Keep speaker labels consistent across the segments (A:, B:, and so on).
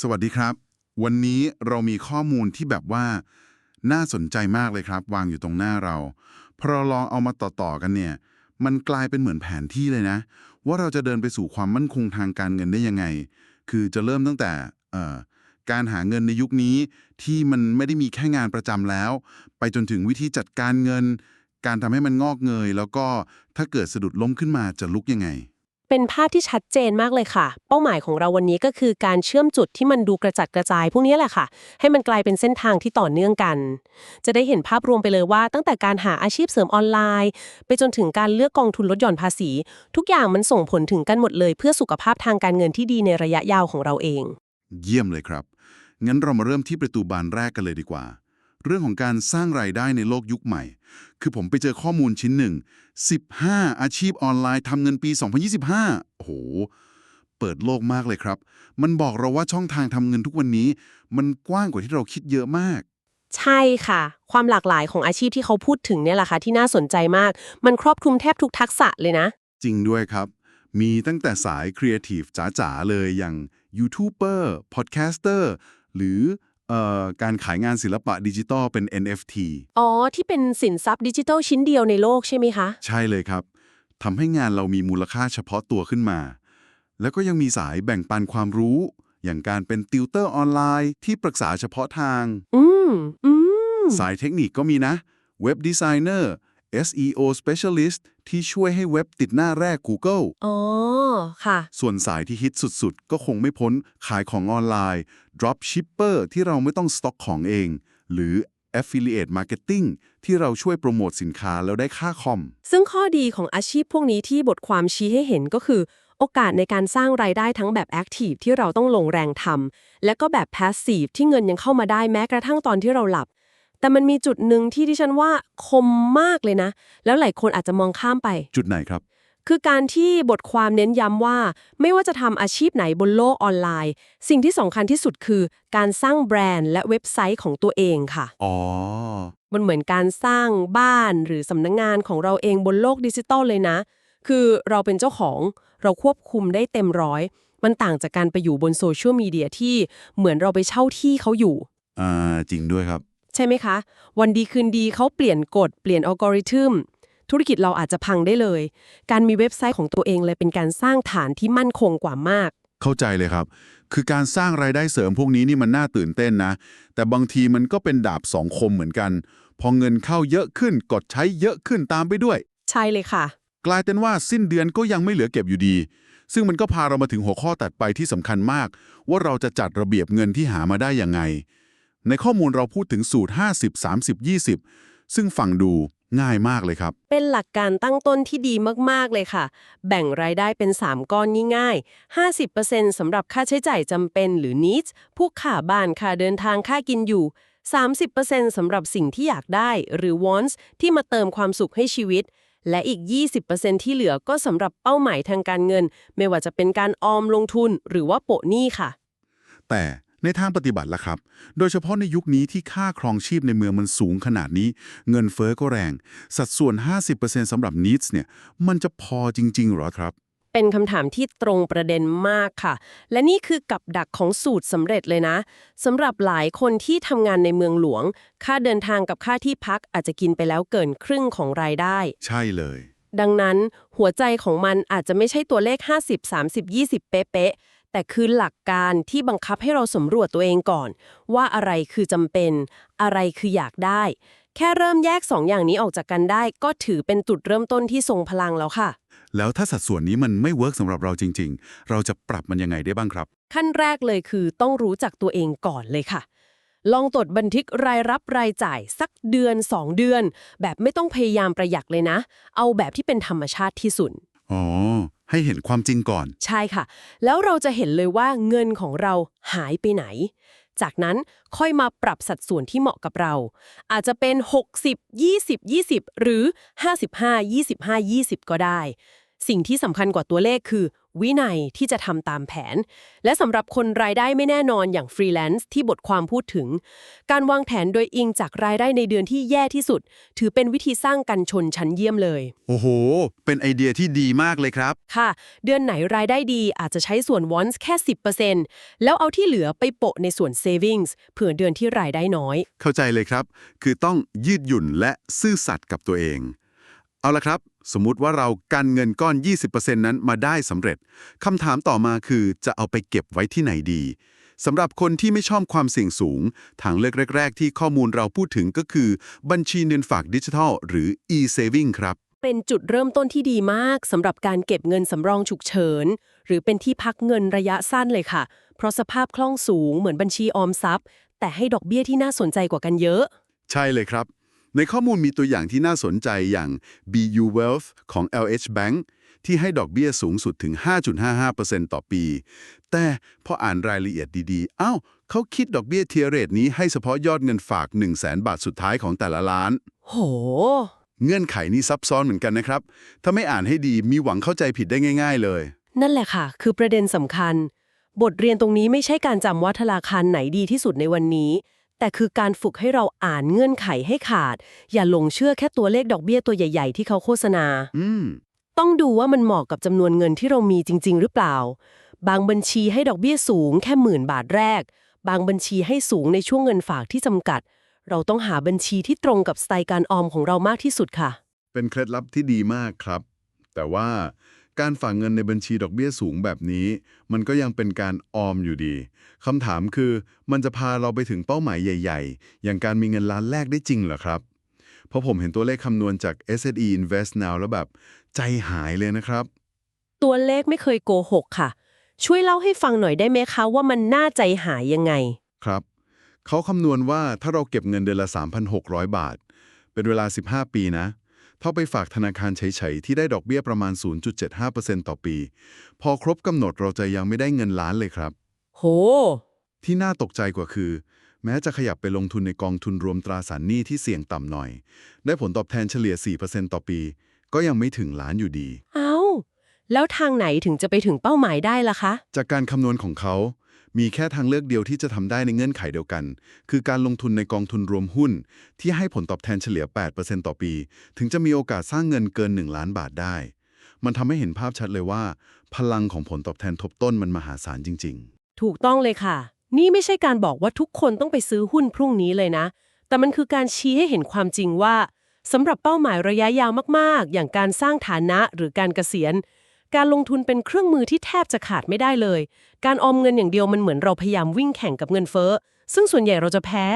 A: สวัสดีครับ วันนี้เรามีข้อมูลที่แบบว่า น่าสนใจมากเลยครับ วางอยู่ตรงหน้าเรา พอเราลองเอามาต่อๆกันเนี่ย มันกลายเป็นเหมือนแผนที่เลยนะ ว่าเราจะเดินไปสู่ความมั่นคงทางการเงินได้ยังไง คือจะเริ่มตั้งแต่เการหาเงินในยุคนี้ที่มันไม่ได้มีแค่งานประจำแล้ว ไปจนถึงวิธีจัดการเงิน การทำให้มันงอกเงย แล้วก็ถ้าเกิดสะดุดล้มขึ้นมาจะลุกยังไง
B: เป็นภาพที่ชัดเจนมากเลยค่ะ เป้าหมายของเราวันนี้ก็คือการเชื่อมจุดที่มันดูกระจัดกระจายพวกนี้แหละค่ะ ให้มันกลายเป็นเส้นทางที่ต่อเนื่องกัน จะได้เห็นภาพรวมไปเลยว่า ตั้งแต่การหาอาชีพเสริมออนไลน์ ไปจนถึงการเลือกกองทุนลดหย่อนภาษี ทุกอย่างมันส่งผลถึงกันหมดเลย เพื่อสุขภาพทางการเงินที่ดีในระยะยาวของเราเอง
A: เยี่ยมเลยครับ งั้นเรามาเริ่มที่ประตูบานแรกกันเลยดีกว่า เรื่องของการสร้างรายได้ในโลกยุคใหม่ คือผมไปเจอข้อมูลชิ้นหนึ่ง 15 อาชีพออนไลน์ทำเงินปี 2025 โอ้โห เปิดโลกมากเลยครับ มันบอกเราว่าช่องทางทำเงินทุกวันนี้ มันกว้างกว่าที่เราคิดเยอะมาก
B: ใช่ค่ะ ความหลากหลายของอาชีพที่เขาพูดถึงเนี่ยแหละค่ะที่น่าสนใจมาก มันครอบคลุมแทบทุกทักษะเลยนะ
A: จริงด้วยครับ มีตั้งแต่สายครีเอทีฟจ๋าๆเลยอย่างยูทูบเบอร์พอดแคสเตอร์หรือเอ่อ การขายงานศิลปะดิจิตอลเป็น NFT
B: อ๋อ ที่เป็นสินทรัพย์ดิจิทัลชิ้นเดียวในโลกใช่ไหมคะ
A: ใช่เลยครับทำให้งานเรามีมูลค่าเฉพาะตัวขึ้นมา แล้วก็ยังมีสายแบ่งปันความรู้ อย่างการเป็นติวเตอร์ออนไลน์ที่ปรึกษาเฉพาะทาง
B: อืมอืม
A: สายเทคนิคก็มีนะ เว็บดีไซเนอร์ SEO Specialist ที่ช่วยให้เว็บติดหน้าแรก Google
B: อ๋อ ค่ะ
A: ส่วนสายที่ฮิตสุดๆ ก็คงไม่พ้นขายของออนไลน์ Drop Shipper ที่เราไม่ต้องสต็อกของเอง หรือ Affiliate Marketing ที่เราช่วยโปรโมทสินค้าแล้วได้ค่าคอม
B: ซึ่งข้อดีของอาชีพพวกนี้ที่บทความชี้ให้เห็นก็คือ โอกาสในการสร้างรายได้ทั้งแบบ Active ที่เราต้องลงแรงทำและก็แบบ Passive ที่เงินยังเข้ามาได้แม้กระทั่งตอนที่เราหลับ แต่มันมีจุดหนึ่งที่ดิฉันว่าคมมากเลยนะ แล้วหลายคนอาจจะมองข้ามไป
A: จุดไหนครับ
B: คือการที่บทความเน้นย้ำว่า ไม่ว่าจะทำอาชีพไหนบนโลกออนไลน์ สิ่งที่สำคัญที่สุดคือการสร้างแบรนด์และเว็บไซต์ของตัวเองค่ะ
A: อ๋อ
B: มันเหมือนการสร้างบ้านหรือสำนักงงานของเราเองบนโลกดิจิตอลเลยนะ คือเราเป็นเจ้าของเราควบคุมได้เต็มร้อย มันต่างจากการไปอยู่บนโซเชียลมีเดียที่เหมือนเราไปเช่าที่เขาอยู่
A: อ่า จริงด้วยครับ
B: ใช่ไหมคะ วันดีคืนดีเขาเปลี่ยนกฎเปลี่ยนอัลกอริทึมธุรกิจเราอาจจะพังได้เลย การมีเว็บไซต์ของตัวเองเลยเป็นการสร้างฐานที่มั่นคงกว่ามาก
A: เข้าใจเลยครับ คือการสร้างรายได้เสริมพวกนี้นี่มันน่าตื่นเต้นนะ แต่บางทีมันก็เป็นดาบสองคมเหมือนกัน พอเงินเข้าเยอะขึ้นกดใช้เยอะขึ้นตามไปด้วย
B: ใช่เลยค่ะ
A: กลายเป็นว่าสิ้นเดือนก็ยังไม่เหลือเก็บอยู่ดี ซึ่งมันก็พาเรามาถึงหัวข้อตัดไปที่สำคัญมาก ว่าเราจะจัดระเบียบเงินที่หามาได้ยังไง ในข้อมูลเราพูดถึงสูตร 50 30 20 ซึ่งฟังดูง่ายมากเลยครับ
B: เป็นหลักการตั้งต้นที่ดีมาก ๆ เลยค่ะ แบ่งรายได้เป็น 3 ก้อนง่ายๆ 50%สำหรับค่าใช้จ่ายจำเป็นหรือ needs พวกค่าบ้านค่าเดินทางค่ากินอยู่ 30%สำหรับสิ่งที่อยากได้หรือ wants ที่มาเติมความสุขให้ชีวิต และอีก 20%ที่เหลือก็สำหรับเป้าหมายทางการเงิน ไม่ว่าจะเป็นการออมลงทุนหรือว่าโปะหนี้ค่ะ
A: แต่ ในทางปฏิบัติล่ะครับ โดยเฉพาะในยุคนี้ที่ค่าครองชีพในเมืองมันสูงขนาดนี้ เงินเฟ้อก็แรง สัดส่วน 50%สำหรับ needs เนี่ย มันจะพอจริง ๆ หรอครับ
B: เป็นคำถามที่ตรงประเด็นมากค่ะ และนี่คือกับดักของสูตรสำเร็จเลยนะสำหรับหลายคนที่ทำงานในเมืองหลวง ค่าเดินทางกับค่าที่พักอาจจะกินไปแล้วเกินครึ่งของรายได้
A: ใช่เลย
B: ดังนั้นหัวใจของมันอาจจะไม่ใช่ตัวเลข 50 30 20 เป๊ะๆ แต่คือหลักการที่บังคับให้เราสำรวจตัวเองก่อน ว่าอะไรคือจำเป็น อะไรคืออยากได้ แค่เริ่มแยกสองอย่างนี้ออกจากกันได้ ก็ถือเป็นจุดเริ่มต้นที่ทรงพลังแล้วค่ะ
A: แล้วถ้าสัดส่วนนี้มันไม่เวิร์กสำหรับเราจริง ๆ เราจะปรับมันยังไงได้บ้างครับ
B: ขั้นแรกเลยคือต้องรู้จักตัวเองก่อนเลยค่ะ ลองตรวจบันทึกรายรับรายจ่ายสักเดือน 2 เดือน แบบไม่ต้องพยายามประหยัดเลยนะ เอาแบบที่เป็นธรรมชาติที่สุด
A: อ๋อ ให้เห็นความจริงก่อน
B: ใช่ค่ะ แล้วเราจะเห็นเลยว่าเงินของเราหายไปไหน จากนั้นค่อยมาปรับสัดส่วนที่เหมาะกับเรา อาจจะเป็น 60 20 20 หรือ 55 25 20 ก็ได้ สิ่งที่สำคัญกว่าตัวเลขคือ วินัยที่จะทำตามแผน และสำหรับคนรายได้ไม่แน่นอนอย่างฟรีแลนซ์ที่บทความพูดถึง การวางแผนโดยอิงจากรายได้ในเดือนที่แย่ที่สุด ถือเป็นวิธีสร้างกันชนชั้นเยี่ยมเลย
A: โอ้โห เป็นไอเดียที่ดีมากเลยครับ
B: ค่ะ เดือนไหนรายได้ดีอาจจะใช้ส่วน wants แค่ 10%แล้วเอาที่เหลือไปโปะในส่วน savings เผื่อเดือนที่รายได้น้อย
A: เข้าใจเลยครับ คือต้องยืดหยุ่นและซื่อสัตย์กับตัวเอง เอาละครับ สมมุติว่าเรากันเงินก้อน 20%นั้นมาได้สำเร็จคำถามต่อมาคือจะเอาไปเก็บไว้ที่ไหนดีสำหรับคนที่ไม่ชอบความเสี่ยงสูง ทางเลือกแรก ๆ ที่ข้อมูลเราพูดถึงก็คือ บัญชีเงินฝากดิจิทัล หรือ e-saving ครับ
B: เป็นจุดเริ่มต้นที่ดีมากสำหรับการเก็บเงินสำรองฉุกเฉิน หรือเป็นที่พักเงินระยะสั้นเลยค่ะ เพราะสภาพคล่องสูงเหมือนบัญชีออมทรัพย์ แต่ให้ดอกเบี้ยที่น่าสนใจกว่ากันเยอะ
A: ใช่เลยครับ ในข้อมูลมีตัวอย่างที่น่าสนใจอย่าง BU Wealth ของ LH Bank ที่ให้ดอกเบี้ยสูงสุดถึง 5.55%ต่อปี แต่พออ่านรายละเอียดดีๆ อ้าวเขาคิดดอกเบี้ยเทียเรทนี้ให้เฉพาะยอดเงินฝาก 1 0 0 0 0แบาทสุดท้ายของแต่ละล้าน
B: โห
A: เงื่อนไขนี้ซับซ้อนเหมือนกันนะครับ ถ้าไม่อ่านให้ดีมีหวังเข้าใจผิดได้ง่าย ๆ เลย
B: นั่นแหละค่ะ คือประเด็นสำคัญ บทเรียนตรงนี้ไม่ใช่การจำว่าธนาคารไหนดีที่สุดในวันนี้ แต่คือการฝึกให้เราอ่านเงื่อนไขให้ขาด อย่าหลงเชื่อแค่ตัวเลขดอกเบี้ยตัวใหญ่ ๆ ที่เขาโฆษณา
A: อืม
B: ต้องดูว่ามันเหมาะกับจำนวนเงินที่เรามีจริง ๆ หรือเปล่า บางบัญชีให้ดอกเบี้ยสูงแค่หมื่นบาทแรก บางบัญชีให้สูงในช่วงเงินฝากที่จำกัด เราต้องหาบัญชีที่ตรงกับสไตล์การออมของเรามากที่สุดค่ะ
A: เป็นเคล็ดลับที่ดีมากครับ แต่ว่า การฝากเงินในบัญชีดอกเบี้ยสูงแบบนี้ มันก็ยังเป็นการออมอยู่ดีคำถามคือมันจะพาเราไปถึงเป้าหมายใหญ่ ๆ อย่างการมีเงินล้านแรกได้จริงเหรอครับเพราะผมห็นตัวเลขคำนวณจาก S&E Invest Now แล้วแบบ ใจหายเลยนะครับ
B: ตัวเลขไม่เคยโกหกค่ะ ช่วยเล่าให้ฟังหน่อยได้ไหมคะว่ามันน่าใจหายยังไง
A: ครับ เขาคำนวณว่าถ้าเราเก็บเงินเดือนละ 3,600 บาท เป็นเวลา 15 ปีนะ เท่าไปฝากธนาคารเฉยๆ ที่ได้ดอกเบี้ยประมาณ 0.75%ต่อปี พอครบกำหนดเราจะยังไม่ได้เงินล้านเลยครับ
B: โห
A: ที่น่าตกใจกว่าคือ แม้จะขยับไปลงทุนในกองทุนรวมตราสารหนี้ที่เสี่ยงต่ำหน่อย ได้ผลตอบแทนเฉลี่ย 4%ต่อปี ก็ยังไม่ถึงล้านอยู่ดี
B: เอาแล้วทางไหนถึงจะไปถึงเป้าหมายได้ล่ะคะ
A: จากการคำนวณของเขา มีแค่ทางเลือกเดียวที่จะทำได้ในเงื่อนไขเดียวกัน คือการลงทุนในกองทุนรวมหุ้น ที่ให้ผลตอบแทนเฉลี่ย 8%ต่อปี ถึงจะมีโอกาสสร้างเงินเกิน 1 ล้านบาทได้ มันทำให้เห็นภาพชัดเลยว่า พลังของผลตอบแทนทบต้นมันมหาศาลจริง ๆ
B: ถูกต้องเลยค่ะ นี่ไม่ใช่การบอกว่าทุกคนต้องไปซื้อหุ้นพรุ่งนี้เลยนะ แต่มันคือการชี้ให้เห็นความจริงว่าสำหรับเป้าหมายระยะยาวมาก ๆ อย่างการสร้างฐานะหรือการเกษียณ การลงทุนเป็นเครื่องมือที่แทบจะขาดไม่ได้เลย การออมเงินอย่างเดียวมันเหมือนเราพยายามวิ่งแข่งกับเงินเฟ้อ ซึ่งส่วนใหญ่เราจะแพ้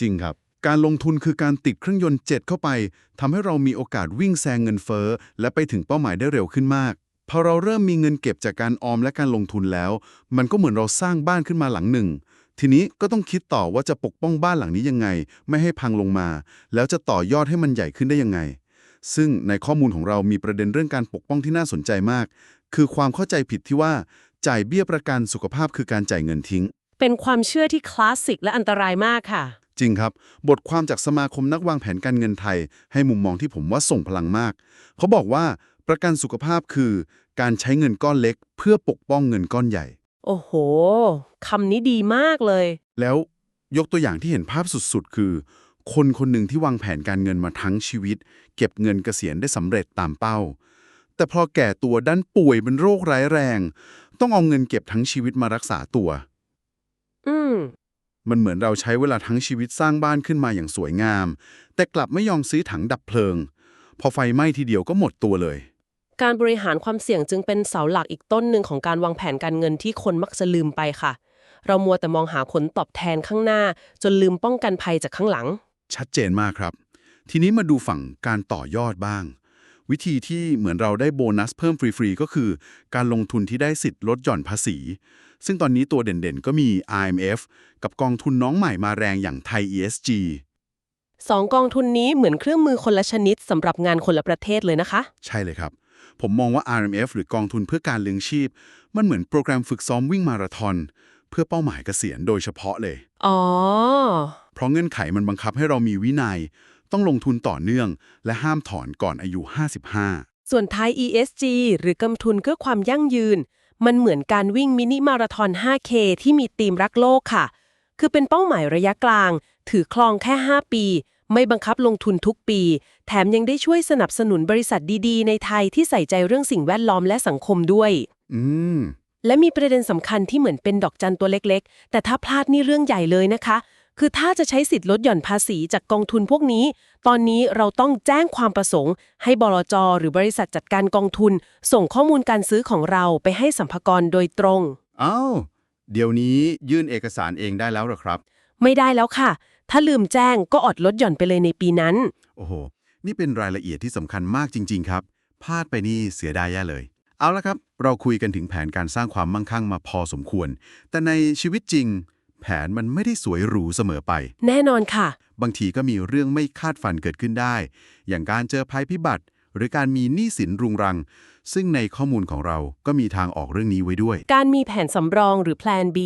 A: จริงครับ การลงทุนคือการติดเครื่องยนต์เจ็ตเข้าไปทำให้เรามีโอกาสวิ่งแซงเงินเฟ้อ และไปถึงเป้าหมายได้เร็วขึ้นมากพอเราเริ่มมีเงินเก็บจากการออมและการลงทุนแล้ว มันก็เหมือนเราสร้างบ้านขึ้นมาหลังหนึ่ง ทีนี้ก็ต้องคิดต่อว่าจะปกป้องบ้านหลังนี้ยังไง ไม่ให้พังลงมา แล้วจะต่อยอดให้มันใหญ่ขึ้นได้ยังไง ซึ่งในข้อมูลของเรามีประเด็นเรื่องการปกป้องที่น่าสนใจมาก คือความเข้าใจผิดที่ว่าจ่ายเบี้ยประกันสุขภาพคือการจ่ายเงินทิ้ง
B: เป็นความเชื่อที่คลาสสิกและอันตรายมากค่ะ
A: จริงครับ บทความจากสมาคมนักวางแผนการเงินไทย ให้มุมมองที่ผมว่าส่งพลังมาก เขาบอกว่าประกันสุขภาพคือ การใช้เงินก้อนเล็ก เพื่อปกป้องเงินก้อนใหญ่
B: โอ้โหคำนี้ดีมากเลย
A: แล้วยกตัวอย่างที่เห็นภาพสุดๆ คือ คนคนหนึ่งที่วางแผนการเงินมาทั้งชีวิต เก็บเงินเกษียณได้สำเร็จตามเป้า แต่พอแก่ตัวด้านป่วยเป็นโรคร้ายแรง ต้องเอาเงินเก็บทั้งชีวิตมารักษาตัว
B: อืม
A: มันเหมือนเราใช้เวลาทั้งชีวิตสร้างบ้านขึ้นมาอย่างสวยงาม แต่กลับไม่ยอมซื้อถังดับเพลิง พอไฟไหม้ทีเดียวก็หมดตัวเลย
B: การบริหารความเสี่ยงจึงเป็นเสาหลักอีกต้นหนึ่งของการวางแผนการเงินที่คนมักจะลืมไปค่ะ เรามัวแต่มองหาผลตอบแทนข้างหน้า จนลืมป้องกันภัยจากข้างหลัง
A: ชัดเจนมากครับ ทีนี้มาดูฝั่งการต่อยอดบ้าง วิธีที่เหมือนเราได้โบนัสเพิ่มฟรีๆ ก็คือ การลงทุนที่ได้สิทธิ์ลดหย่อนภาษี ซึ่งตอนนี้ตัวเด่นๆ ก็มี IMF กับกองทุนน้องใหม่มาแรงอย่างไทย ESG
B: สองกองทุนนี้เหมือนเครื่องมือคนละชนิดสำหรับงานคนละประเทศเลยนะคะ
A: ใช่เลยครับ ผมมองว่า RMF หรือกองทุนเพื่อการเลี้ยงชีพ มันเหมือนโปรแกรมฝึกซ้อมวิ่งมาราธอน เพื่อเป้าหมายเกษียณโดยเฉพาะเลย
B: อ๋อ
A: เพราะเงื่อนไขมันบังคับให้เรามีวินัย ต้องลงทุนต่อเนื่อง และห้ามถอนก่อนอายุ 55
B: ส่วนไทย ESG หรือกำทุนเพื่อความยั่งยืน มันเหมือนการวิ่งมินิมาราธอน 5K ที่มีธีมรักโลกค่ะ คือเป็นเป้าหมายระยะกลาง ถือคลองแค่ 5 ปี ไม่บังคับลงทุนทุกปี แถมยังได้ช่วยสนับสนุนบริษัทดีๆ ในไทยที่ใส่ใจเรื่องสิ่งแวดล้อมและสังคมด้วย
A: อืม
B: และมีประเด็นสำคัญที่เหมือนเป็นดอกจันตัวเล็กๆ แต่ถ้าพลาดนี่เรื่องใหญ่เลยนะคะ คือถ้าจะใช้สิทธิ์ลดหย่อนภาษีจากกองทุนพวกนี้ ตอนนี้เราต้องแจ้งความประสงค์ ให้บลจหรือบริษัทจัดการกองทุน ส่งข้อมูลการซื้อของเราไปให้สัมภากรโดยตรง
C: อ้าวเดี๋ยวนี้ยื่นเอกสารเองได้แล้วเหรอครับ
B: ไม่ได้แล้วค่ะ ถ้าลืมแจ้งก็อดลดหย่อนไปเลยในปีนั้น
C: โอ้โห นี่เป็นรายละเอียดที่สำคัญมากจริง ๆ ครับ พลาดไปนี่เสียดายแย่เลย เอาละครับ เราคุยกันถึงแผนการสร้างความมั่งคั่งมาพอสมควร แต่ในชีวิตจริง แผนมันไม่ได้สวยหรูเสมอไป
B: แน่นอนค่ะ
C: บางทีก็มีเรื่องไม่คาดฝันเกิดขึ้นได้ อย่างการเจอภัยพิบัติ หรือการมีหนี้สินรุงรัง ซึ่งในข้อมูลของเราก็มีทางออกเรื่องนี้ไว้ด้วย
B: การมีแผนสำรองหรือ Plan B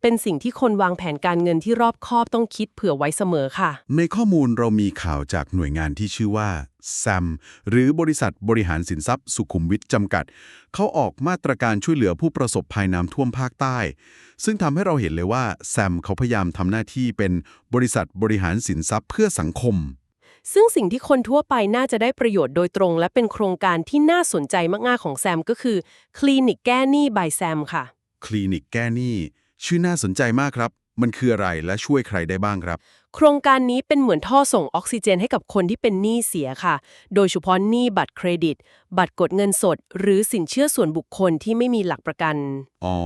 B: เป็นสิ่งที่คนวางแผนการเงินที่รอบคอบต้องคิดเผื่อไว้เสมอค่ะ
C: ในข้อมูลเรามีข่าวจากหน่วยงานที่ชื่อว่า SAM หรือบริษัทบริหารสินทรัพย์สุขุมวิทจำกัด เขาออกมาตรการช่วยเหลือผู้ประสบภัยน้ำท่วมภาคใต้ ซึ่งทำให้เราเห็นเลยว่า SAM เขาพยายามทำหน้าที่เป็นบริษัทบริหารสินทรัพย์เพื่อสังคม
B: ซึ่งสิ่งที่คนทั่วไปน่าจะได้ประโยชน์โดยตรง และเป็นโครงการที่น่าสนใจมาก ๆ ของแซมก็คือ คลินิกแก้หนี้ by แซมค่ะ
C: คลินิกแก้หนี้ชื่อน่าสนใจมากครับ มันคืออะไรและช่วยใครได้บ้างครับ
B: โครงการนี้เป็นเหมือนท่อส่งออกซิเจนให้กับคนที่เป็นหนี้เสียค่ะ โดยเฉพาะหนี้บัตรเครดิต บัตรกดเงินสด หรือสินเชื่อส่วนบุคคลที่ไม่มีหลักประกัน
C: อ๋อ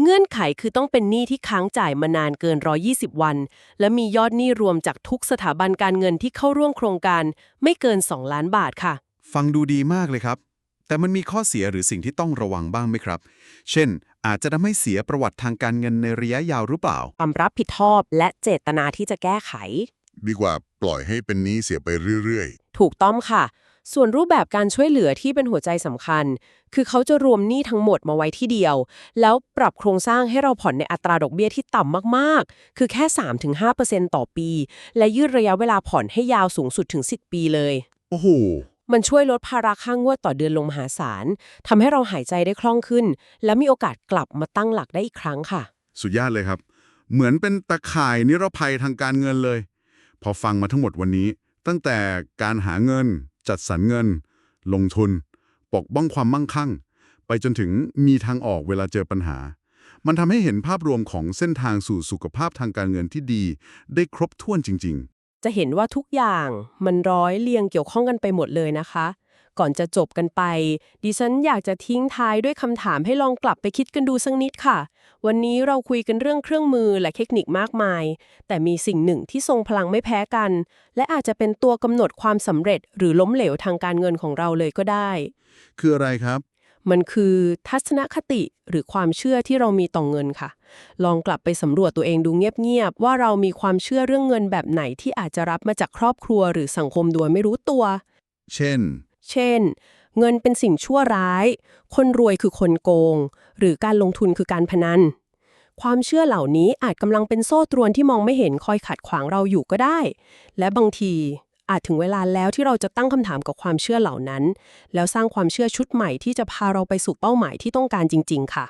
B: เงื่อนไขคือต้องเป็นหนี้ที่ค้างจ่ายมานานเกิน 120 วัน และมียอดหนี้รวมจากทุกสถาบันการเงินที่เข้าร่วมโครงการไม่เกิน 2 ล้านบาทค่ะ
C: ฟังดูดีมากเลยครับ แต่มันมีข้อเสียหรือสิ่งที่ต้องระวังบ้างไหมครับ เช่น อาจจะทำให้เสียประวัติทางการเงินในระยะยาวหรือเปล่า
B: ความรับผิดชอบและเจตนาที่จะแก้ไข
D: ดีกว่าปล่อยให้เป็นหนี้เสียไปเรื่อย
B: ถูกต้องค่ะ ส่วนรูปแบบการช่วยเหลือที่เป็นหัวใจสำคัญ คือเขาจะรวมหนี้ทั้งหมดมาไว้ที่เดียว แล้วปรับโครงสร้างให้เราผ่อนในอัตราดอกเบี้ยที่ต่ำมากๆ คือแค่ 3-5%ต่อปี และยืดระยะเวลาผ่อนให้ยาวสูงสุดถึง 10 ปีเลย
D: ๆโอ้โห
B: มันช่วยลดภาระค่างวดต่อเดือนลงมหาศาลทำให้เราหายใจได้คล่องขึ้น และมีโอกาสกลับมาตั้งหลักได้อีกครั้งค่ะ
A: สุดยอดเลยครับ เหมือนเป็นตะข่ายนิรภัยทางการเงินเลย พอฟังมาทั้งหมดวันนี้ ตั้งแต่การหาเงิน จัดสรรเงิน ลงทุน ปกป้องความมั่งคั่ง ไปจนถึงมีทางออกเวลาเจอปัญหา มันทำให้เห็นภาพรวมของเส้นทางสู่สุขภาพทางการเงินที่ดี ได้ครบถ้วนจริง ๆ
B: จะเห็นว่าทุกอย่างมันร้อยเรียงเกี่ยวข้องกันไปหมดเลยนะคะ ก่อนจะจบกันไป ดิฉันอยากจะทิ้งท้ายด้วยคำถามให้ลองกลับไปคิดกันดูสักนิดค่ะ วันนี้เราคุยกันเรื่องเครื่องมือและเทคนิคมากมาย แต่มีสิ่งหนึ่งที่ทรงพลังไม่แพ้กัน และอาจจะเป็นตัวกำหนดความสำเร็จ หรือล้มเหลวทางการเงินของเราเลยก็ได้
A: ๆคืออะไรครับ
B: มันคือทัศนคติหรือความเชื่อที่เรามีต่อเงินค่ะ ลองกลับไปสำรวจตัวเองดูเงียบๆว่าเรามีความเชื่อเรื่องเงินแบบไหนที่อาจจะรับมาจากครอบครัวหรือสังคมโดยไม่รู้ตัว
A: เช่น
B: เช่น เงินเป็นสิ่งชั่วร้าย คนรวยคือคนโกง หรือการลงทุนคือการพนัน ความเชื่อเหล่านี้อาจกำลังเป็นโซ่ตรวนที่มองไม่เห็นคอยขัดขวางเราอยู่ก็ได้ และบางทีอาจถึงเวลาแล้วที่เราจะตั้งคำถามกับความเชื่อเหล่านั้น แล้วสร้างความเชื่อชุดใหม่ที่จะพาเราไปสู่เป้าหมายที่ต้องการจริง ๆ ค่ะ